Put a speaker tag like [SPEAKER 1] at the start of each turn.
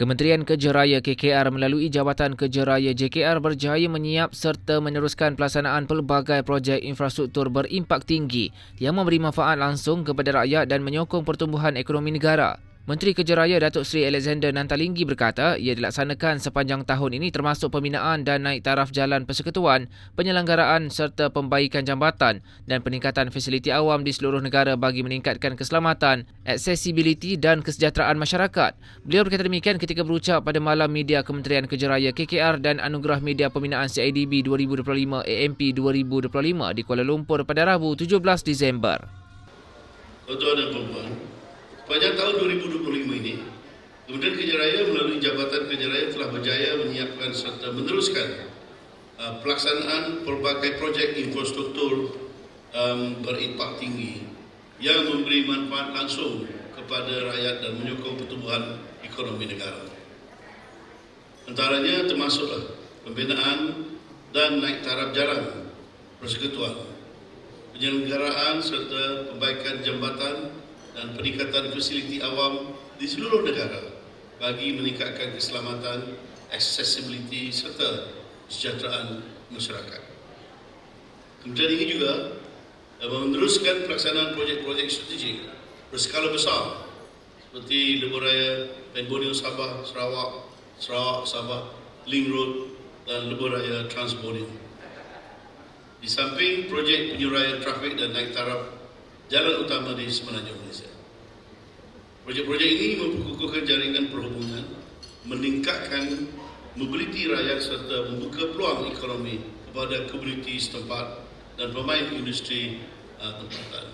[SPEAKER 1] Kementerian Kerja Raya KKR melalui Jabatan Kerja Raya JKR berjaya menyiap serta meneruskan pelaksanaan pelbagai projek infrastruktur berimpak tinggi yang memberi manfaat langsung kepada rakyat dan menyokong pertumbuhan ekonomi negara. Menteri Kerja Raya Datuk Seri Alexander Nantalinggi berkata ia dilaksanakan sepanjang tahun ini termasuk pembinaan dan naik taraf jalan persekutuan, penyelenggaraan serta pembaikan jambatan dan peningkatan fasiliti awam di seluruh negara bagi meningkatkan keselamatan, aksesibiliti dan kesejahteraan masyarakat. Beliau berkata demikian ketika berucap pada Malam Media Kementerian Kerja Raya KKR dan Anugerah Media Pembinaan CIDB 2025 AMP 2025 di Kuala Lumpur pada Rabu 17 Disember.
[SPEAKER 2] Tuan-tuan dan puan Sepanjang tahun 2025 ini, Kementerian Kerja Raya melalui Jabatan Kerja Raya telah berjaya menyiapkan serta meneruskan uh, pelaksanaan pelbagai projek infrastruktur um, berimpak tinggi yang memberi manfaat langsung kepada rakyat dan menyokong pertumbuhan ekonomi negara. Antaranya termasuklah pembinaan dan naik taraf jalan persekutuan, penyelenggaraan serta perbaikan jambatan dan peningkatan fasiliti awam di seluruh negara bagi meningkatkan keselamatan, accessibility serta kesejahteraan masyarakat. Kementerian ini juga meneruskan pelaksanaan projek-projek strategik berskala besar seperti Lebuh Raya, Borneo Sabah, Sarawak, Sarawak Sabah, Link Road dan Lebuh Raya Transborneo. Di samping projek penyuraian trafik dan naik taraf jalan utama di semenanjung Malaysia. Projek-projek ini memperkukuhkan jaringan perhubungan, meningkatkan mobiliti rakyat serta membuka peluang ekonomi kepada komuniti setempat dan pemain industri uh, tempatan.